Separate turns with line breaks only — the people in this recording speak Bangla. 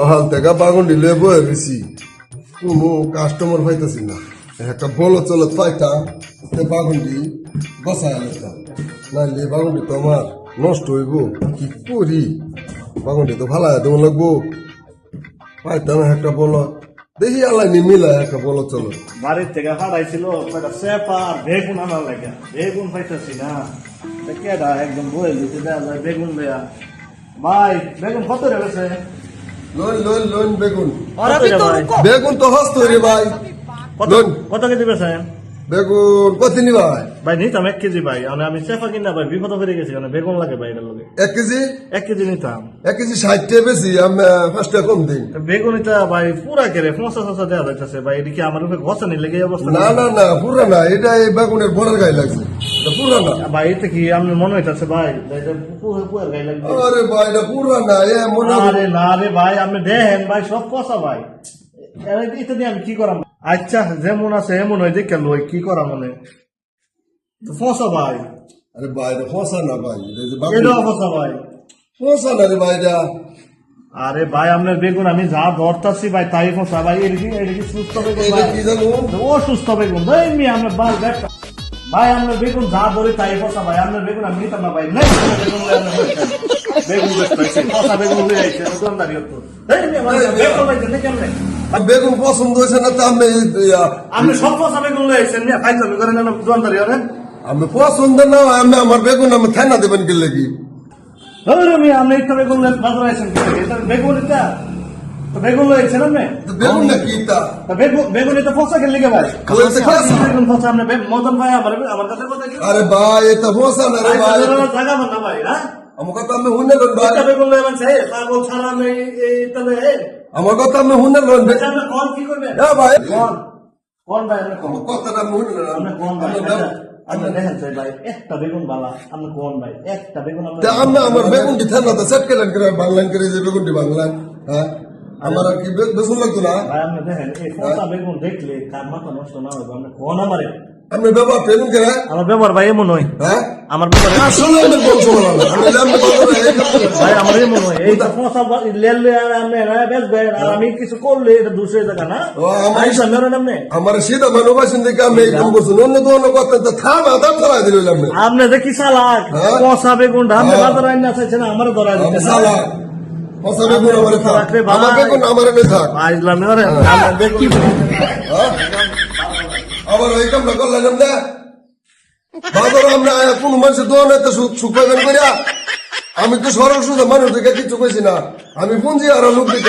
সহাল থেকে বাগুন দিলে বয়ে গেছি কোনো কাস্টমার পাইতেছি না। একটা বলো চলো পাইতাম তে বাগুনটি বসায় আনতাম নাইলে বাগুনটি তো আমার নষ্ট হইব, কি করি? বাগুনটি তো ভালো দেবো লাগবো। পাইতাম একটা বলো। দেখি আল্লাহ মিলা একটা বলো চলো।
বাড়ির থেকে হারাইছিল কয়টা সেপা আর বেগুন আনার লাগে। বেগুন পাইতেছি না। কেডা একদম বয়ে দিতে যায় বেগুন দেয়া ভাই, বেগুন কত রেখেছে
বেগুন। বেগুন তো হস্ত ভাই।
কত কেজি বেছেন
বেগুন কত নি ভাই।
ভাই নিতাম এক কেজি ভাই। মানে আমি চেফা কিনা ভাই বিপদ হয়ে গেছি। মানে বেগুন লাগে ভাই এটার লগে।
এক কেজি?
এক কেজি নিতাম।
এক কেজি ষাট টাকা বেশি আমি পাঁচটা কম দিন।
বেগুন এটা ভাই পুরা কেরে পঁচা চাষা দেওয়া যাইতেছে ভাই। এদিকে আমার উপরে ঘষা নিলে এই অবস্থা?
না না না পুরা না। এটা এই বেগুনের বড়ের গায়ে লাগছে।
ভাই এতে কি আমি মনে হইতাছে ভাই? এটা পুরো পুরো গায়ে লাগবে।
আরে ভাই এটা পুরা না এ মনে
আরে না রে ভাই আপনি দেখেন ভাই সব পচা ভাই। এটা দিয়ে আমি কি করাম? আচ্ছা যেমন আছে এমন হয় দেখে লই কি করা মনে? ফসা ভাই।
আরে ভাই এটা ফসা না ভাই এটা
ফসা ভাই।
ফসা না রে ভাই এটা।
আরে ভাই আপনার বেগুন আমি যা ধরতাছি ভাই তাই ফসা। ভাই এর কি এর কি সুস্থ বেগুন ভাই। ও সুস্থ বেগুন। ভাই মি আমরা দেখ ভাই আপনার বেগুন যা ধরে তাই ফসা ভাই আপনার বেগুন আমি নিতাম না ভাই। নাই বেগুন বেগুন ফসা বেগুন লই আইছে দোকানদারি হতো। বেগুন কেমনে?
পছন্দ হয়েছে না তো আমি ইয়া-
আপনি সব কথা বেগুন লই আইছেন নিয়ে ফাইজলামি করেন না দোকানদারি হলেন
আমি পছন্দ না আমি আমার বেগুন আমি থানা দেবেন কি লাগি?
আমি আপনি ইচ্ছা বেগুন বাজার আইছেন বেগুন এটা? তো বেগুন লই আইছেন আপনি?
তো বেগুন না কি তা?
তো বেগুন বেগুন এটা ফসা খেলে গে ভাই
তো ফসা।
বেগুন ফসা আপনি মদন ভাই আমার আমার কাছে কথা কি
আরে ভাই এটা ফসা না রে
ভাই
ভাই।
জায়গা না ভাই হ্যাঁ?
আমার কথা আমি শুনে লোন ভাই।
এটা বেগুন আনছে এই পাগল ছাড়া এই তবে এই।
আমার কথা আমি শুনে লোন
এটা আপনি কোন কি করবেন?
এ ভাই।
কোন? কোন ভাই আপনি কোন?
আমার কথাটা শুনে
আপনি কোন ভাই? আচ্ছা, আপনি দেখেন ভাই একটা বেগুন বালা আপনি কোন ভাই? একটা বেগুন আপনি
তা আমি আমার বেগুনটি থানাতে সেট করে করে বাংলান করে যে বেগুনটি বাংলান হ্যাঁ? আমার আর কি বেগুন লাগতো না?
ভাই আপনি দেখেন এই ফসা বেগুন দেখলে কার মাথা নষ্ট না হবে আপনি কোন আমারে।
আমি ব্যবহার বেগুন করে
আমার ব্যবহার ভাই এমন হয়।
হ্যাঁ?
আমার ব্যবহার
আসলে আমি বলছো না আমি আমি।
ভাই আমার এমন হয় এই ফসা লেলে আমি না বেচবেন আর আমি কিছু করলে এটা দুশো টাকা না।
ও, আমার-
মেরে নামনে
আমার সিধা মানবাসন থেকে আমি এই কাম করছি অন্য তো অন্য কথা তো থামা দাম ধরা দিল আমি
আপনি যে কি চালাক
হ্যাঁ?
পচা বেগুনটা
হ্যাঁ।
বাজার আইন চাইছেন আমার ধরা
আমি
দিতে
সালা থাক। আমার আমার হ্যাঁ? আবার ওই কামটা করলেন না বাজার আমরা কোন মানুষের দোকানে তো সুখ পাইবেন করিয়া। আমি তো সরল মানুষ দেখে কিছু কইছি না। আমি পুঞ্জি আর লোক দিতে